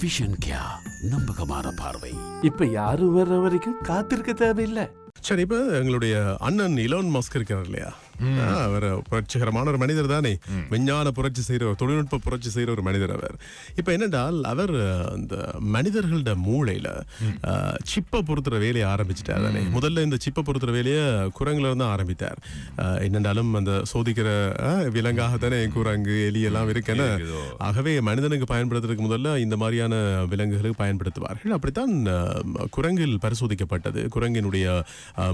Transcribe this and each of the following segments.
Vision கியா நம்பகமான பார்வை. இப்ப யாரும் வர்ற வரைக்கும் காத்திருக்க தேவையில்லை. சரி இப்ப எங்களுடைய அண்ணன் இலோன் மஸ்க் இருக்கார் இல்லையா? அவர் புரட்சிகரமான ஒரு மனிதர் தானே. விஞ்ஞான புரட்சி செய்யற தொழில்நுட்ப புரட்சி செய்யற ஒரு மனிதர் அவர். இப்ப என்னென்றால் அவர் அந்த மனிதர்களோட மூளையில சிப்பை பொறுத்துற வேலையை ஆரம்பிச்சிட்டார் தானே. முதல்ல இந்த சிப்பை பொறுத்துற வேலையை குரங்குல இருந்து ஆரம்பித்தார். என்னென்றாலும் அந்த சோதிக்கிற விலங்காக தானே குரங்கு எலி எல்லாம் இருக்கேன்னு. ஆகவே மனிதனுக்கு பயன்படுத்துறதுக்கு முதல்ல இந்த மாதிரியான விலங்குகளுக்கு பயன்படுத்துவார்கள். அப்படித்தான் குரங்கில் பரிசோதிக்கப்பட்டது. குரங்கினுடைய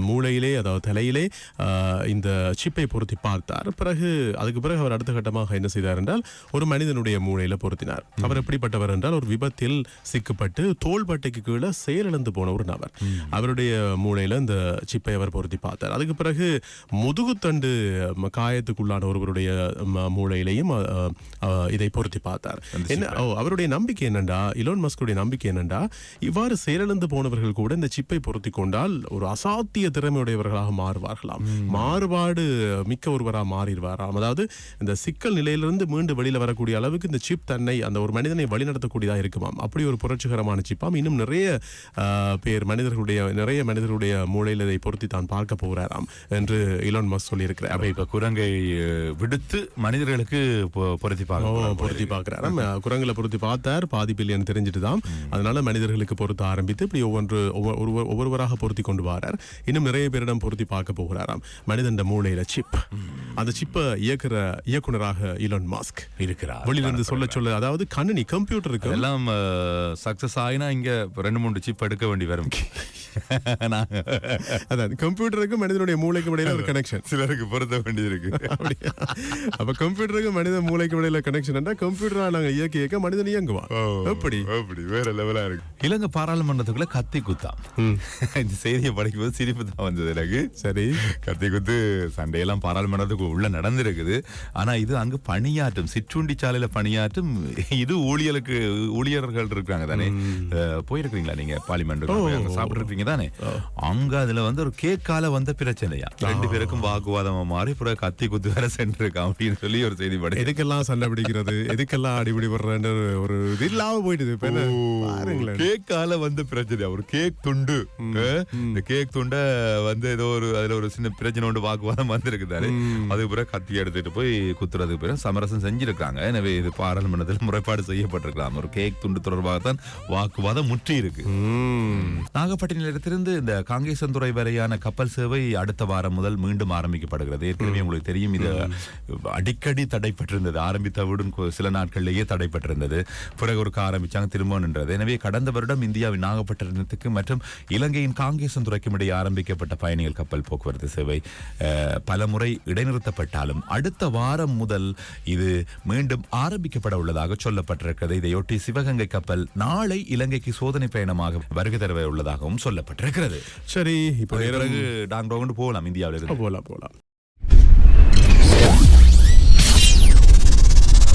மூளையிலே அதாவது தலையிலே இந்த சிப்பை பொருத்தி பார்த்தார். பிறகு அதுக்கு பிறகு அவர் அடுத்த கட்டமாக என்ன செய்தார் என்றால் ஒரு மனிதனுடைய மூளையில பொருத்தினார். அவர் எப்படிப்பட்டவர் என்றால் ஒரு விபத்தில் சிக்கப்பட்டு தோள்பட்டைக்கு கீழே செயலிழந்து போன ஒரு நபர். அவருடைய மூளையில இந்த சிப்பை அவர் பொருத்தி பார்த்தார். அதுக்கு பிறகு முதுகுத்தண்டு காயத்துக்குள்ளான ஒருவருடைய மூளையிலையும் இதை பொருத்தி பார்த்தார். என்ன அவருடைய நம்பிக்கை என்னண்டா? இலோன் மஸ்குடைய நம்பிக்கை என்னண்டா? இவ்வாறு செயலிழந்து போனவர்கள் கூட இந்த சிப்பை பொருத்தி கொண்டால் ஒரு அசாத்திய திறமையுடையவர்களாக மாறுவார்களாம். மாறுபாடு மிக்க ஒருவராக மாறிடுவாராம். அதாவது இந்த சிக்கல் நிலையிலிருந்து மீண்டு வெளியில வரக்கூடிய அளவுக்கு இந்த சிப் தன்னை அந்த ஒரு மனிதனை வழிநடத்தக்கூடியதா இருக்குமாம். அப்படி ஒரு புரட்சிகரமான சிப்பாம். இன்னும் நிறைய பேர் மனிதர்களுடைய நிறைய மனிதர்களுடைய மூளையில் இதை பொருத்தி தான் பார்க்க போகிறாராம் என்று இலோன் மஸ் சொல்லியிருக்கிறார். அப்ப இப்ப குரங்கை விடுத்து மனிதர்களுக்கு பொருத்தி பார்க்க பொருத்தி பார்க்கிறார் நம்ம குரங்குல பொருத்தி பார்த்தார். பாதி பில்லியன் தெரிஞ்சுட்டு தான். அதனால மனிதர்களுக்கு பொருத்த ஆரம்பித்து இப்படி ஒவ்வொன்று ஒவ்வொரு- ஒவ்வொருவராக பொருத்தி கொண்டு வரார். இன்னும் நிறைய பேரிடம் பொருத்தி பார்க்க போகிறாராம். மனிதன் மூளையில சிப் அந்த சிப்பை இயக்குற இயக்குனராக இலோன் மாஸ்க் இருக்கிறார். வெளியிலிருந்து சொல்ல சொல்ல அதாவது கணினி கம்ப்யூட்டருக்கு எல்லாம் சக்சஸ் ஆயினா இங்க ரெண்டு மூணு சிப் எடுக்க வேண்டி வரும். அதான் கம்ப்யூட்டருக்கு மனிதனுடைய மூளைக்கும் இடையில ஒரு கனெக்ஷன் சிலருக்கு பொருத்த வேண்டியது இருக்கு. அப்படியா? அப்ப கம்ப்யூட்டருக்கு மனித மூளைக்கும் இடையில கனெக்ஷன் கம்ப்யூட்டரா நாங்க இயக்க இயக்க மனிதன் இயங்குவான். எப்படி? அப்படி வேற லெவலா இருக்கு. இலங்கை பாராளுமன்றத்துக்குள்ள கத்தி குத்தாம் இந்த செய்தியை படிக்கும்போது சிரிப்பு தான் வந்தது எனக்கு. சரி. கத்தி குத்து சண்டையெல்லாம் பாராளுமன்றத்துக்கு உள்ள நடந்திருக்குது. ஆனா இது அங்கு பணியாற்றும் சிற்றுண்டி சாலையில பணியாற்றும் இது ஊழியர்களுக்கு ஊழியர்கள் இருக்காங்க தானே. போயிருக்கீங்களா நீங்க பார்லிமெண்ட் சாப்பிட்டு இருப்பீங்க தானே? அங்க அதுல வந்து ஒரு கேக்கால வந்த பிரச்சனையா? ரெண்டு பேருக்கும் வாக்குவாதமா மாறி பிறகு கத்தி குத்து வேற சென்றிருக்கான் அப்படின்னு சொல்லி ஒரு செய்தி படி எதுக்கெல்லாம் சண்டை பிடிக்கிறது? எதுக்கெல்லாம் அடிபிடி படுறேன்னு ஒரு இது இல்லாம போயிடுது பாருங்களேன். கேக்கால வந்த பிரச்சனை. ஒரு கேக் துண்டு. இந்த கேக் துண்ட வந்து ஏதோ ஒரு அதுல ஒரு சின்ன பிரச்சனை ஒன்று வாக்குவாதம் வந்திருக்குதாரு அதுக்கு பிறகு கத்தி எடுத்துட்டு போய் குத்துறதுக்கு பிறகு சமரசம் செஞ்சிருக்காங்க. எனவே இது பாராளுமன்றத்தில் முறைப்பாடு செய்யப்பட்டிருக்கலாம். ஒரு கேக் துண்டு தொடர்பாக தான் வாக்குவாதம் முற்றி இருக்கு. நாகப்பட்டினத்திலிருந்து இந்த காங்கேசந்துறை வரையான கப்பல் சேவை அடுத்த வாரம் முதல் மீண்டும் ஆரம்பிக்கப்படுகிறது. ஏற்கனவே உங்களுக்கு தெரியும் இது அடிக்கடி தடைப்பட்டிருந்தது ஆரம்பித்தவுடன் சில நாட்களிலேயே தடைப்பட்டிருந்தது பிறகு ஒரு ஆரம்பிச்சாங்க திரும்ப நின்றது. எனவே கடந்த வருடம் இந்தியாவின் நாகப்பட்டினத்துக்கு மற்றும் இலங்கையின் காங்கேசந்துறைக்கும் இடையே ஆரம்பிக்கப்பட்ட பயணிகள் கப்பல் போக்குவரத்து சேவை அஹ், பல முறை இடைநிறுத்தப்பட்டாலும் அடுத்த வாரம் முதல் இது மீண்டும் ஆரம்பிக்கப்பட உள்ளதாக சொல்லப்பட்டிருக்கிறது. இதையொட்டி சிவகங்கை கப்பல் நாளை இலங்கைக்கு சோதனை பயணமாக வருகை தர உள்ளதாகவும் சொல்லப்பட்டிருக்கிறது. சரி இப்ப டாங் போகலாம் இந்தியாவிலிருந்து. போலாம் போலாம்